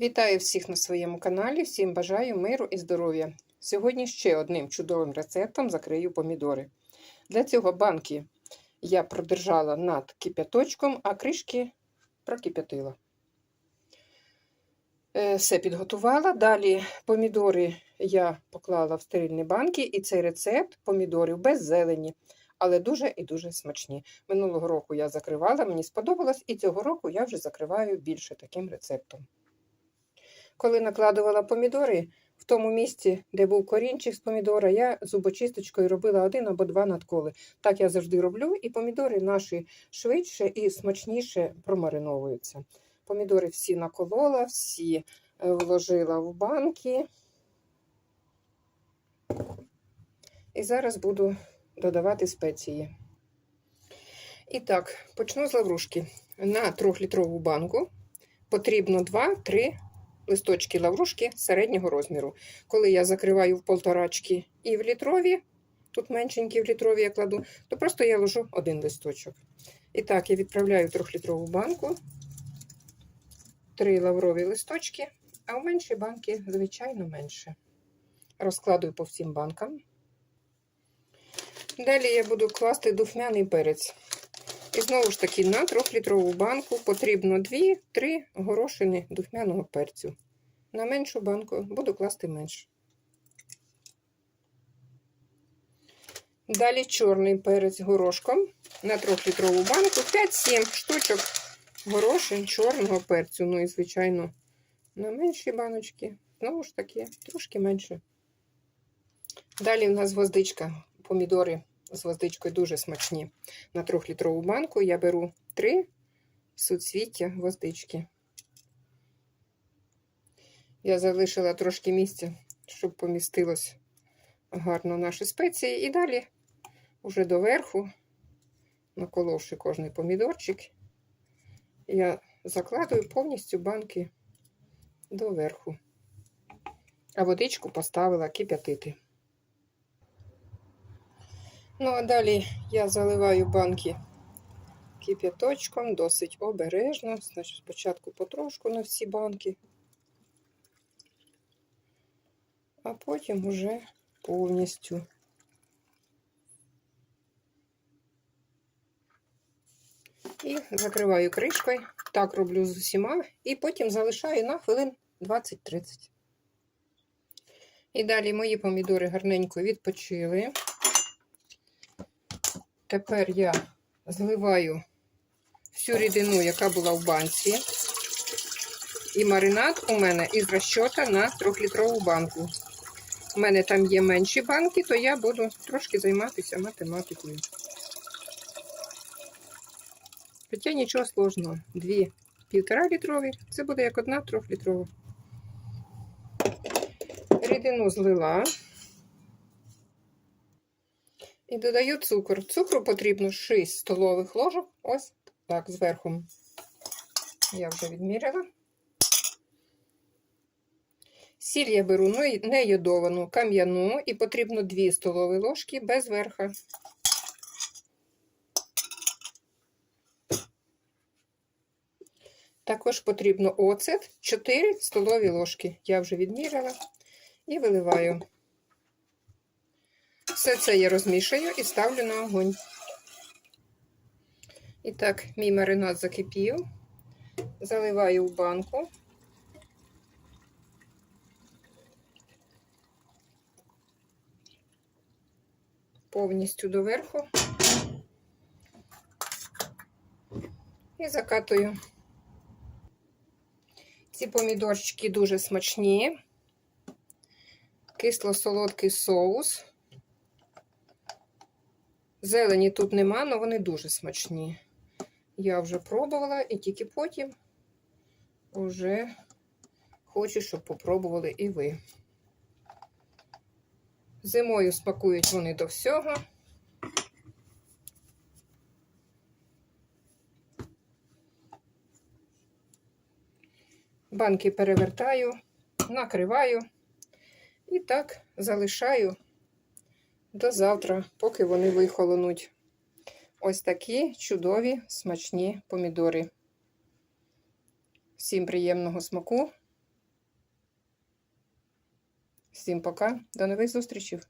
Вітаю всіх на своєму каналі, всім бажаю миру і здоров'я. Сьогодні ще одним чудовим рецептом закрию помідори. Для цього банки я продержала над кип'яточком, а кришки прокип'ятила. Е, Все підготувала. Далі помідори я поклала в стерильні банки, і цей рецепт помідорів без зелені, але дуже і дуже смачні. Минулого року я закривала, мені сподобалось, і цього року я вже закриваю більше таким рецептом. Коли накладувала помідори, в тому місці, де був корінчик з помідора, я зубочисточкою робила один або два надколи. Так я завжди роблю, і помідори наші швидше і смачніше промариновуються. Помідори всі наколола, всі е, вложила в банки. І зараз буду додавати спеції. І так, почну з лаврушки. На 3-літрову банку потрібно 2-3 листочки лаврушки середнього розміру. Коли я закриваю в полторачки і в літрові, тут меншенькі в літрові я кладу, то просто я ложу один листочок. І так, я відправляю в 3-літрову банку, 3 лаврові листочки, а в менші банки, звичайно, менше. Розкладую по всім банкам. Далі я буду класти духмяний перець. І знову ж таки, на 3-літрову банку потрібно 2-3 горошини духмяного перцю. На меншу банку буду класти менше. Далі чорний перець горошком на 3-літрову банку 5-7 штучок горошин чорного перцю. Ну і, звичайно, на менші баночки, знову ж таки, трошки менше. Далі в нас гвоздичка, помідори з гвоздичкою дуже смачні. На 3-літрову банку я беру 3 суцвіття гвоздички. Я залишила трошки місця, щоб помістилось гарно наші спеції. І далі, вже доверху, наколовши кожний помідорчик, я закладую повністю банки доверху. А водичку поставила кип'ятити. Ну, а далі я заливаю банки кип'яточком, досить обережно. Значить, спочатку потрошку на всі банки, а потім уже повністю. І закриваю кришкою. Так роблю з усіма, і потім залишаю на хвилин 20-30. І далі мої помідори гарненько відпочили. Тепер я зливаю всю рідину, яка була в банці. І маринад у мене із розчота на 3-літрову банку. У мене там є менші банки, то я буду трошки займатися математикою. Хоча нічого сложного. Дві півтора літрові, це буде як одна трьохлітрова. Рідину злила. І додаю цукор. Цукру потрібно 6 столових ложок. Ось так, зверху. Я вже відміряла. Сіль я беру не йодовану, кам'яну, і потрібно 2 столові ложки без верха. Також потрібно оцет 4 столові ложки. Я вже відміряла і виливаю. Все це я розмішаю і ставлю на огонь. І так, мій маринад закипів, заливаю в банку. Повністю доверху і закатую. Ці помідорчики дуже смачні, кисло-солодкий соус. Зелені тут нема, але вони дуже смачні. Я вже пробувала і тільки потім вже хочу, щоб попробували і ви. Зимою спакують вони до всього. Банки перевертаю, накриваю і так залишаю до завтра, поки вони вихолонуть. Ось такі чудові смачні помідори. Всім приємного смаку. Всім пока, до нових зустрічей!